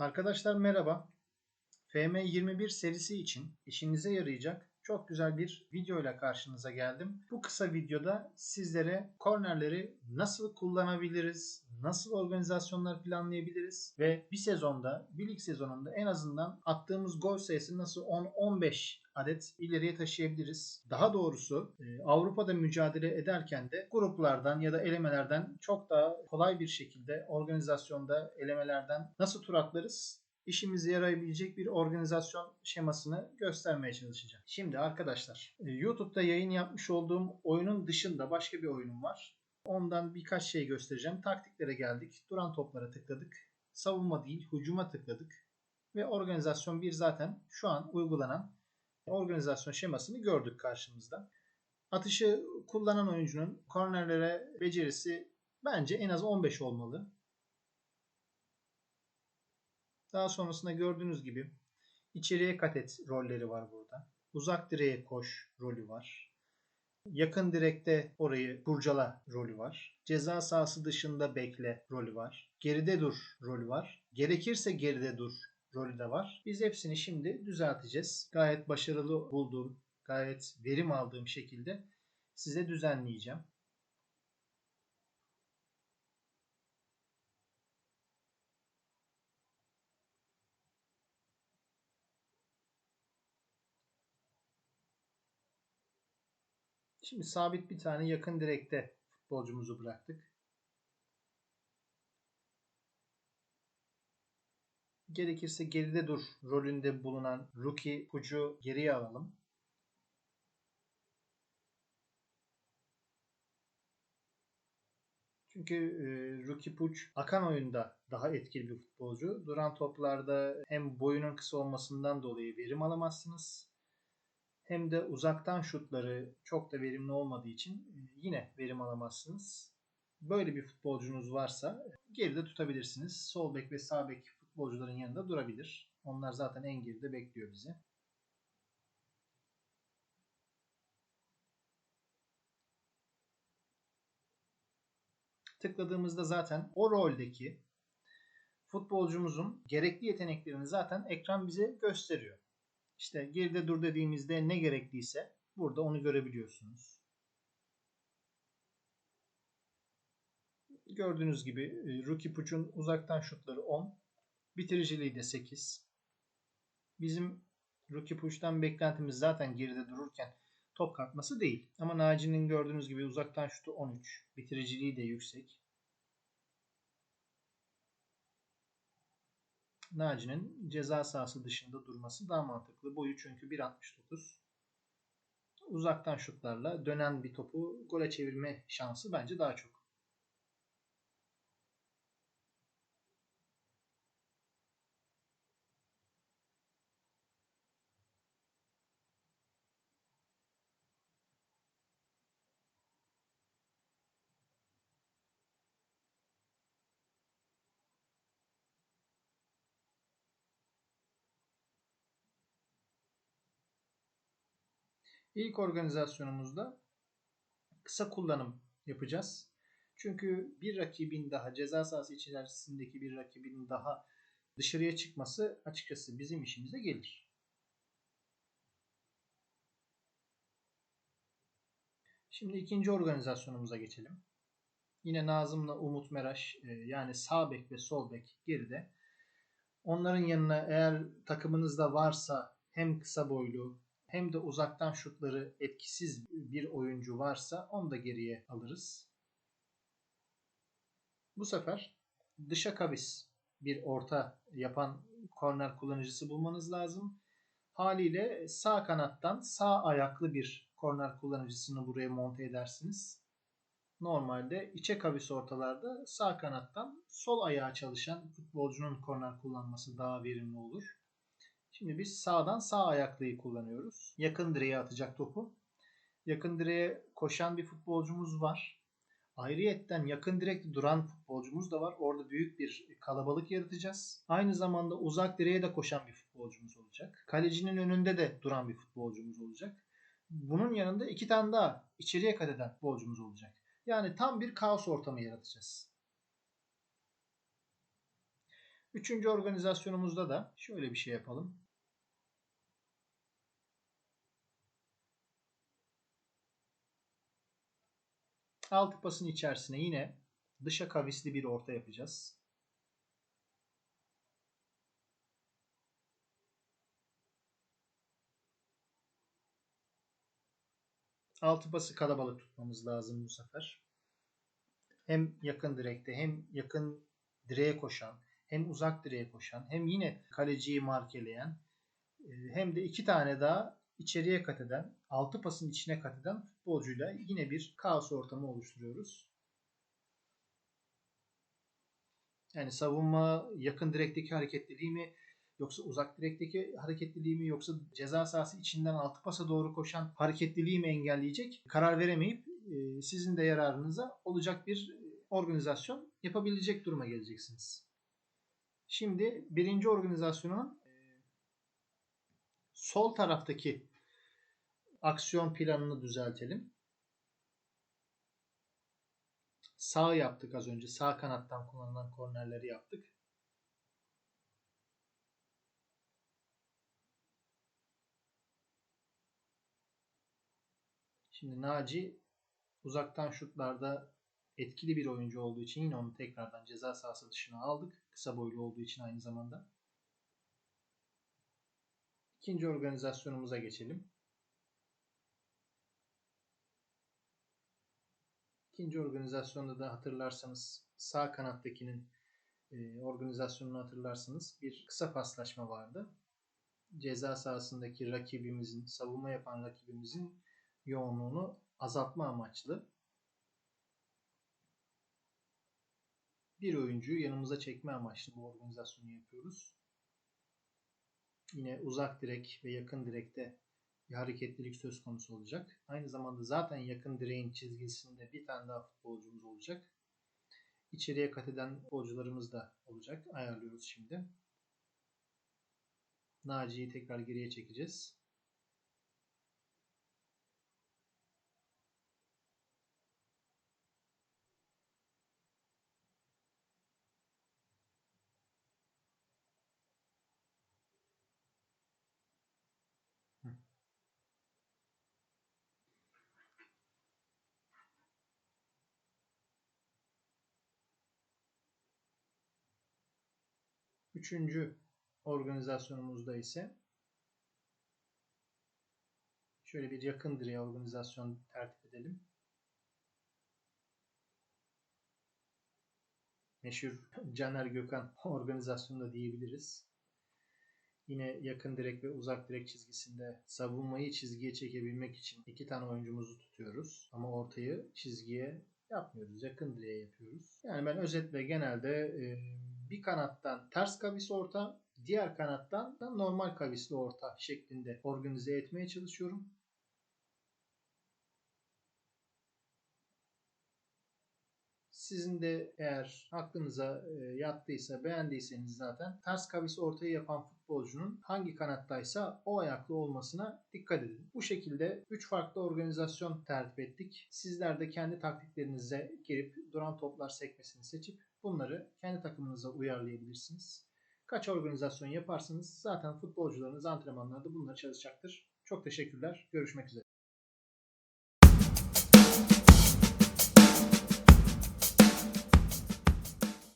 Arkadaşlar merhaba. FM21 serisi için işinize yarayacak çok güzel bir video ile karşınıza geldim. Bu kısa videoda sizlere kornerleri nasıl kullanabiliriz, nasıl organizasyonlar planlayabiliriz ve bir sezonda, bir lig sezonunda en azından attığımız gol sayısı nasıl 10-15 adet ileriye taşıyabiliriz. Daha doğrusu e, Avrupa'da mücadele ederken de gruplardan ya da elemelerden çok daha kolay bir şekilde organizasyonda elemelerden nasıl tur atlarız işimize yarayabilecek bir organizasyon şemasını göstermeye çalışacağım. Şimdi arkadaşlar e, YouTube'da yayın yapmış olduğum oyunun dışında başka bir oyunum var. Ondan birkaç şey göstereceğim. Taktiklere geldik. Duran toplara tıkladık. Savunma değil hücuma tıkladık. Ve organizasyon 1 zaten şu an uygulanan organizasyon şemasını gördük karşımızda. Atışı kullanan oyuncunun kornerlere becerisi bence en az 15 olmalı. Daha sonrasında gördüğünüz gibi içeriye kat et rolleri var burada. Uzak direğe koş rolü var. Yakın direkte orayı kurcala rolü var. Ceza sahası dışında bekle rolü var. Geride dur rolü var. Gerekirse geride dur rolü de var. Biz hepsini şimdi düzelteceğiz. Gayet başarılı bulduğum, gayet verim aldığım şekilde size düzenleyeceğim. Şimdi sabit bir tane yakın direkte futbolcumuzu bıraktık. Gerekirse geride dur rolünde bulunan rookie kucu geriye alalım. Çünkü e, Rookie Puch akan oyunda daha etkili bir futbolcu. Duran toplarda hem boyunun kısa olmasından dolayı verim alamazsınız hem de uzaktan şutları çok da verimli olmadığı için e, yine verim alamazsınız. Böyle bir futbolcunuz varsa geride tutabilirsiniz. Sol bek ve sağ bek futbolcuların yanında durabilir. Onlar zaten en geride bekliyor bizi. Tıkladığımızda zaten o roldeki futbolcumuzun gerekli yeteneklerini zaten ekran bize gösteriyor. İşte geride dur dediğimizde ne gerekliyse burada onu görebiliyorsunuz. Gördüğünüz gibi e, Rookie Puch'un uzaktan şutları 10. Bitiriciliği de 8. Bizim Rookie Puch'tan beklentimiz zaten geride dururken top kalkması değil. Ama Naci'nin gördüğünüz gibi uzaktan şutu 13. Bitiriciliği de yüksek. Naci'nin ceza sahası dışında durması daha mantıklı. Boyu çünkü 1.69. Uzaktan şutlarla dönen bir topu gole çevirme şansı bence daha çok. İlk organizasyonumuzda kısa kullanım yapacağız. Çünkü bir rakibin daha ceza sahası içerisindeki bir rakibin daha dışarıya çıkması açıkçası bizim işimize gelir. Şimdi ikinci organizasyonumuza geçelim. Yine Nazım'la Umut Meraş e, yani sağ bek ve sol bek geride. Onların yanına eğer takımınızda varsa hem kısa boylu hem de uzaktan şutları etkisiz bir oyuncu varsa onu da geriye alırız. Bu sefer dışa kavis bir orta yapan korner kullanıcısı bulmanız lazım. Haliyle sağ kanattan sağ ayaklı bir korner kullanıcısını buraya monte edersiniz. Normalde içe kavis ortalarda sağ kanattan sol ayağa çalışan futbolcunun korner kullanması daha verimli olur. Şimdi biz sağdan sağ ayaklıyı kullanıyoruz. Yakın direğe atacak topu. Yakın direğe koşan bir futbolcumuz var. Ayrıyetten yakın direkte duran futbolcumuz da var. Orada büyük bir kalabalık yaratacağız. Aynı zamanda uzak direğe de koşan bir futbolcumuz olacak. Kalecinin önünde de duran bir futbolcumuz olacak. Bunun yanında iki tane daha içeriye kat eden futbolcumuz olacak. Yani tam bir kaos ortamı yaratacağız. Üçüncü organizasyonumuzda da şöyle bir şey yapalım. Altı pasın içerisine yine dışa kavisli bir orta yapacağız. Altı pası kalabalık tutmamız lazım bu sefer. Hem yakın direkte hem yakın direğe koşan hem uzak direğe koşan hem yine kaleciyi markeleyen e, hem de iki tane daha içeriye kat eden, altı pasın içine kat eden futbolcuyla yine bir kaos ortamı oluşturuyoruz. Yani savunma yakın direkteki hareketliliği mi yoksa uzak direkteki hareketliliği mi yoksa ceza sahası içinden altı pasa doğru koşan hareketliliği mi engelleyecek karar veremeyip e, sizin de yararınıza olacak bir organizasyon yapabilecek duruma geleceksiniz. Şimdi birinci organizasyonun e, sol taraftaki aksiyon planını düzeltelim. Sağ yaptık az önce. Sağ kanattan kullanılan kornerleri yaptık. Şimdi Naci uzaktan şutlarda etkili bir oyuncu olduğu için yine onu tekrardan ceza sahası dışına aldık. Kısa boylu olduğu için aynı zamanda. İkinci organizasyonumuza geçelim. İkinci organizasyonda da hatırlarsanız sağ kanattakinin e, organizasyonunu hatırlarsanız bir kısa paslaşma vardı. Ceza sahasındaki rakibimizin, savunma yapan rakibimizin yoğunluğunu azaltma amaçlı bir oyuncuyu yanımıza çekme amaçlı bu organizasyonu yapıyoruz. Yine uzak direk ve yakın direkte bir hareketlilik söz konusu olacak. Aynı zamanda zaten yakın direğin çizgisinde bir tane daha futbolcumuz olacak. İçeriye kat eden futbolcularımız da olacak. Ayarlıyoruz şimdi. Naci'yi tekrar geriye çekeceğiz. Üçüncü organizasyonumuzda ise şöyle bir yakın direğe organizasyon tertip edelim. Meşhur Caner Gökhan organizasyonunda diyebiliriz. Yine yakın direk ve uzak direk çizgisinde savunmayı çizgiye çekebilmek için iki tane oyuncumuzu tutuyoruz. Ama ortayı çizgiye yapmıyoruz. Yakın direğe yapıyoruz. Yani ben özetle genelde e, bir kanattan ters kavis orta, diğer kanattan da normal kavisli orta şeklinde organize etmeye çalışıyorum. Sizin de eğer aklınıza e, yattıysa, beğendiyseniz zaten ters kavis ortayı yapan futbolcunun hangi kanattaysa o ayaklı olmasına dikkat edin. Bu şekilde 3 farklı organizasyon tertip ettik. Sizler de kendi taktiklerinize girip duran toplar sekmesini seçip bunları kendi takımınıza uyarlayabilirsiniz. Kaç organizasyon yaparsanız zaten futbolcularınız antrenmanlarda bunları çalışacaktır. Çok teşekkürler. Görüşmek üzere.